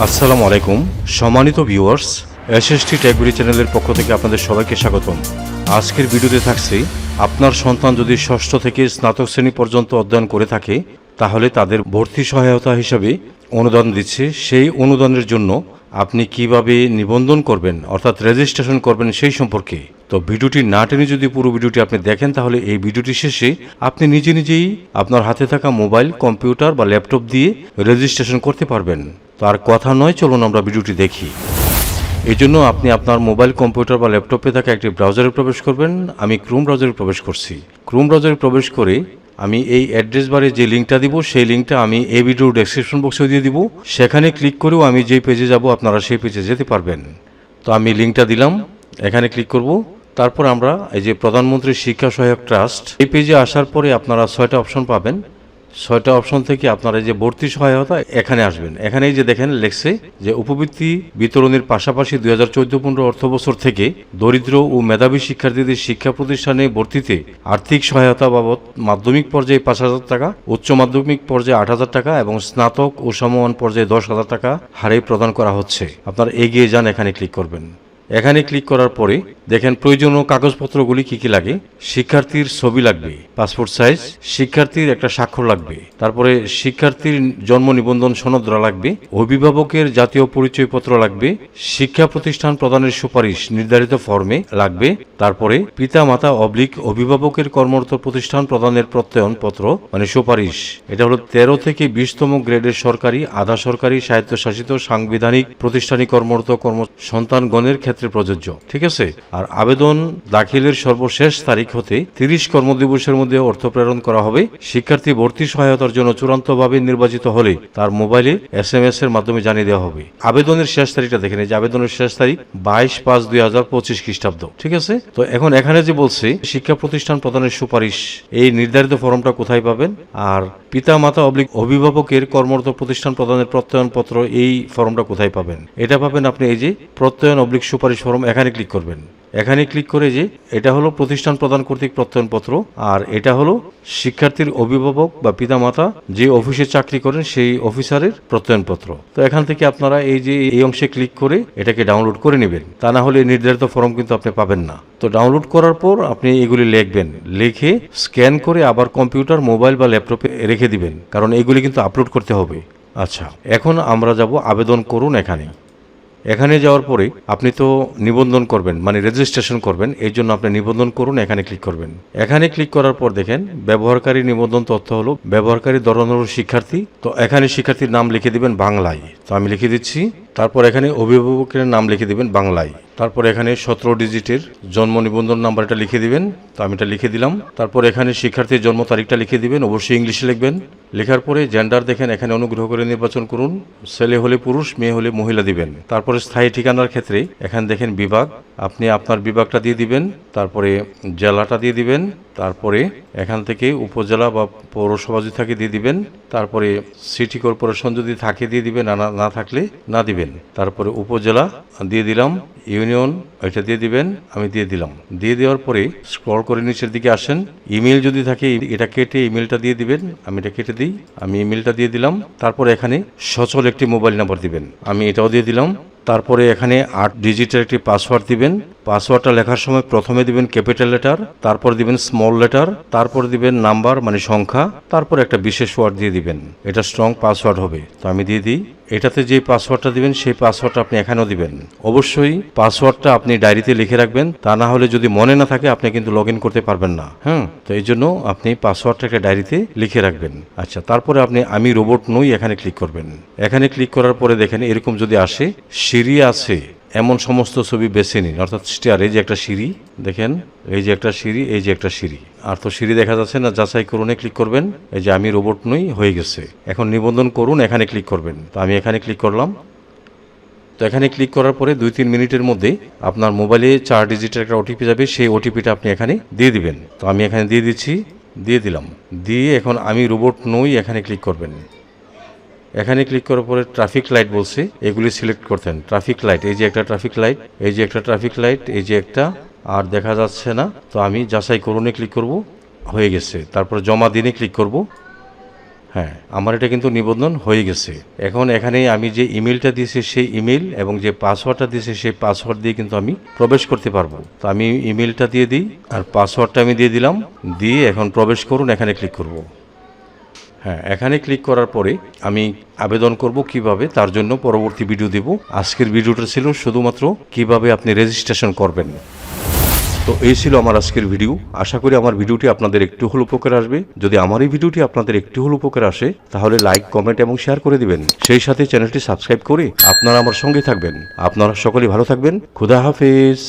আসসালামু আলাইকুম। সম্মানিত ভিউয়ার্স, এসএসটি ট্যাগগুলি চ্যানেলের পক্ষ থেকে আপনাদের সবাইকে স্বাগতম। আজকের ভিডিওতে থাকছে, আপনার সন্তান যদি ষষ্ঠ থেকে স্নাতক শ্রেণি পর্যন্ত অধ্যয়ন করে থাকে, তাহলে তাদের ভর্তি সহায়তা হিসাবে অনুদান দিচ্ছে। সেই অনুদানের জন্য আপনি কীভাবে নিবন্ধন করবেন, অর্থাৎ রেজিস্ট্রেশন করবেন সেই সম্পর্কে। তো ভিডিওটি না টেনে যদি পুরো ভিডিওটি আপনি দেখেন, তাহলে এই ভিডিওটি শেষে আপনি নিজে নিজেই আপনার হাতে থাকা মোবাইল, কম্পিউটার বা ল্যাপটপ দিয়ে রেজিস্ট্রেশন করতে পারবেন। তো আর কথা নয়, চলুন আমরা ভিডিওটি দেখি। এই জন্য আপনি আপনার মোবাইল, কম্পিউটার বা ল্যাপটপে থাকা একটি ব্রাউজারে প্রবেশ করবেন। আমি ক্রোম ব্রাউজারে প্রবেশ করছি। ক্রোম ব্রাউজারে প্রবেশ করে আমি এই অ্যাড্রেস বারে যে লিঙ্কটা দিব, সেই লিঙ্কটা আমি এই ভিডিওর ডেসক্রিপশন বক্সে দিয়ে দিব। সেখানে ক্লিক করেও আমি যে পেজে যাব, আপনারা সেই পেজে যেতে পারবেন। তো আমি লিঙ্কটা দিলাম, এখানে ক্লিক করব। তারপর আমরা এই যে প্রধানমন্ত্রী শিক্ষা সহায়ক ট্রাস্ট, এই পেজে আসার পরে আপনারা ছয়টা অপশন পাবেন। ছয়টা অপশন থেকে আপনারা যে ভর্তি সহায়তা এখানে আসবেন। এখানে এই যে দেখেন লেখছে যে উপবৃত্তি বিতরণের পাশাপাশি দুই হাজার চোদ্দ পনেরো অর্থ বছর থেকে দরিদ্র ও মেধাবী শিক্ষার্থীদের শিক্ষা প্রতিষ্ঠানে ভর্তিতে আর্থিক সহায়তা বাবদ মাধ্যমিক পর্যায়ে পাঁচ হাজার টাকা, উচ্চ মাধ্যমিক পর্যায়ে আট হাজার টাকা এবং স্নাতক ও সমমান পর্যায়ে দশ হাজার টাকা হারে প্রদান করা হচ্ছে। আপনারা এগিয়ে যান, এখানে ক্লিক করবেন। এখানে ক্লিক করার পরে দেখেন প্রয়োজনীয় কাগজপত্রগুলি কি কি লাগে? শিক্ষার্থীর ছবি লাগবে পাসপোর্ট সাইজ শিক্ষার্থীর একটা স্বাক্ষর লাগবে, তারপরে শিক্ষার্থীর জন্ম নিবন্ধন সনদ লাগবে, অভিভাবকের জাতীয় পরিচয়পত্র লাগবে, শিক্ষা প্রতিষ্ঠান প্রদানের সুপারিশ নির্ধারিত ফর্মে লাগবে, তারপরে পিতা মাতা অবলিক অভিভাবকের কর্মরত প্রতিষ্ঠান প্রদানের প্রত্যয়ন পত্র মানে সুপারিশ। এটা হলো তেরো থেকে বিশতম গ্রেডের সরকারি, আধা সরকারি, স্বায়ত্তশাসিত, সাংবিধানিক প্রতিষ্ঠানিক কর্মরত কর্ম সন্তানগণের ক্ষেত্রে প্রযোজ্য। ঠিক আছে? আর আবেদন দাখিলের সর্বশেষ তারিখ হতে তিরিশ কর্মদিবসের মধ্যে অর্থ প্রেরণ করা হবে। শিক্ষার্থী ভর্তি সহায়তার জন্য চূড়ান্তভাবে নির্বাচিত হলে তার মোবাইলে এস এম এস এর মাধ্যমে জানিয়ে দেওয়া হবে। আবেদনের শেষ তারিখটা এই যে আবেদনের শেষ তারিখ বাইশ পাঁচ দুই হাজার পঁচিশ খ্রিস্টাব্দ। ঠিক আছে? তো এখন এখানে যে বলছে, শিক্ষা প্রতিষ্ঠান প্রদানের সুপারিশ, এই নির্ধারিত ফর্মটা কোথায় পাবেন? আর পিতা মাতা অবলিক অভিভাবকের কর্মরত প্রতিষ্ঠান প্রদানের প্রত্যয়নপত্র এই ফর্মটা কোথায় পাবেন? এটা পাবেন আপনি এই যে প্রত্যয়ন অবলিক সুপারিশ ফর্ম এখানে ক্লিক করবেন। এখানে ক্লিক করে যে এটা হলো প্রতিষ্ঠান প্রদান কর্তৃক প্রত্যয়নপত্র, আর এটা হলো শিক্ষার্থীর অভিভাবক বা পিতামাতা যে অফিসে চাকরি করেন সেই অফিসারের প্রত্যয়নপত্র। তো এখান থেকে আপনারা এই যে এই অংশে ক্লিক করে এটাকে ডাউনলোড করে নেবেন। তা না হলে নির্ধারিত ফর্ম কিন্তু আপনি পাবেন না। তো ডাউনলোড করার পর আপনি এগুলি লিখবেন। লিখে স্ক্যান করে আবার কম্পিউটার মোবাইল বা ল্যাপটপে রেখে দিবেন। কারণ এগুলি কিন্তু আপলোড করতে হবে। আচ্ছা এখন আমরা যাব আবেদন করুন এখানে। এখানে যাওয়ার পরে আপনি তো নিবন্ধন করবেন মানে রেজিস্ট্রেশন করবেন, এই জন্য আপনি নিবন্ধন করুন, এখানে ক্লিক করবেন। এখানে ক্লিক করার পর দেখেন, ব্যবহারকারী নিবন্ধন তথ্য হলো ব্যবহারকারী ধরনের শিক্ষার্থী। তো এখানে শিক্ষার্থীর নাম লিখে দিবেন বাংলায়। তো আমি লিখে দিচ্ছি তারপর এখানে অভিভাবকের নাম লিখে দিবেন বাংলায়। তারপর এখানে সতেরো ডিজিটের জন্ম নিবন্ধন নাম্বারটা লিখে দিবেন, তো আমি এটা লিখে দিলাম। তারপর এখানে শিক্ষার্থীর জন্ম তারিখটা লিখে দিবেন, অবশ্যই ইংলিশে লিখবেন। লেখার পরে জেন্ডার দেখেন, এখানে অনুগ্রহ করে নির্বাচন করুন। ছেলে হলে পুরুষ, মেয়ে হলে মহিলা দিবেন। তারপরে স্থায়ী ঠিকানার ক্ষেত্রে এখানে দেখেন বিভাগ। আপনি আপনার বিভাগটা দিয়ে দিবেন, তারপরে জেলাটা দিয়ে দিবেন, তারপরে এখান থেকে উপজেলা বা পৌরসভা যদি থাকে দিয়ে দিবেন, তারপরে সিটি কর্পোরেশন যদি থাকে দিয়ে দিবেন না- না থাকলে না দিবেন। তারপরে উপজেলা দিয়ে দিলাম, ইউনিয়ন এটা দিয়ে দিবেন, আমি দিয়ে দিলাম। দিয়ে দেওয়ার পরে স্ক্রল করে নিচের দিকে আসেন, ইমেল যদি থাকে, এটা কেটে ইমেলটা দিয়ে দিবেন, আমি এটা কেটে দিই, আমি ইমেলটা দিয়ে দিলাম, তারপর এখানে সচল একটি মোবাইল নাম্বার দিবেন, আমি এটাও দিয়ে দিলাম তারপরে এখানে আট ডিজিটের একটি পাসওয়ার্ড দিবেন। পাসওয়ার্ডটা লেখার সময় প্রথমে দিবেন ক্যাপিটাল লেটার, তারপর দিবেন স্মল লেটার, তারপর দিবেন নাম্বার মানে সংখ্যা, তারপর একটা বিশেষ ওয়ার্ড দিয়ে দিবেন। এটা স্ট্রং পাসওয়ার্ড হবে। তো আমি দিয়ে দিই। এটাতে যে পাসওয়ার্ডটা দিবেন, সেই পাসওয়ার্ডটা আপনি এখানেও দিবেন। অবশ্যই পাসওয়ার্ডটা আপনি ডায়েরিতে লিখে রাখবেন। তা না হলে যদি মনে না থাকে, আপনি কিন্তু লগ করতে পারবেন না। হ্যাঁ তো এই জন্য আপনি পাসওয়ার্ডটা একটা ডায়েরিতে লিখে রাখবেন। আচ্ছা তারপরে আপনি আমি রোবট নই, এখানে ক্লিক করবেন। এখানে ক্লিক করার পরে দেখেন, এরকম যদি আসে, সিঁড়ি আছে। এমন সমস্ত ছবি বেছে নিন। অর্থাৎ স্টেয়ার, এই যে একটা সিঁড়ি, দেখেন, এই যে একটা সিঁড়ি, এই যে একটা সিঁড়ি। আর তো সিঁড়ি দেখা যাচ্ছে না, যাচাই করুনে ক্লিক করবেন। এই যে আমি রোবট নই, হয়ে গেছে। এখন নিবন্ধন করুন, এখানে ক্লিক করবেন। তো আমি এখানে ক্লিক করলাম। তো এখানে ক্লিক করার পরে দুই তিন মিনিটের মধ্যে আপনার মোবাইলে চার ডিজিটের একটা ওটিপি যাবে, সেই ওটিপিটা আপনি এখানে দিয়ে দিবেন। তো আমি এখানে দিয়ে দিচ্ছি, দিয়ে দিলাম। দিয়ে এখন আমি রোবট নই, এখানে ক্লিক করবেন। এখানে ক্লিক করার পরে ট্রাফিক লাইট বলছে, এগুলি সিলেক্ট করতেন। ট্রাফিক লাইট এই যে একটা ট্রাফিক লাইট এই যে একটা ট্রাফিক লাইট এই যে একটা, আর দেখা যাচ্ছে না। তো আমি যাচাই করুনে ক্লিক করব, হয়ে গেছে। তারপর জমা দিনে ক্লিক করব। হ্যাঁ আমার এটা কিন্তু নিবন্ধন হয়ে গেছে। এখন এখানে আমি যে ইমেলটা দিয়েছি, সেই ইমেল এবং যে পাসওয়ার্ডটা দিয়েছি, সেই পাসওয়ার্ড দিয়ে কিন্তু আমি প্রবেশ করতে পারব। তো আমি ইমেলটা দিয়ে দিই, আর পাসওয়ার্ডটা আমি দিয়ে দিলাম। দিয়ে এখন প্রবেশ করুন, এখানে ক্লিক করব। হ্যাঁ এখানে ক্লিক করার পরে আমি আবেদন করব কীভাবে, তার জন্য পরবর্তী ভিডিও দেব। আজকের ভিডিওটা ছিল শুধুমাত্র কীভাবে আপনি রেজিস্ট্রেশন করবেন। তো এই ছিল আমার আজকের ভিডিও আশা করি আমার ভিডিওটি আপনাদের একটু হল উপকার আসবে। যদি আমার এই ভিডিওটি আপনাদের একটু হল উপকার আসে, তাহলে লাইক কমেন্ট এবং শেয়ার করে দিবেন। সেই সাথে চ্যানেলটি সাবস্ক্রাইব করে আপনারা আমার সঙ্গে থাকবেন। আপনারা সকলেই ভালো থাকবেন। খুদা হাফেজ।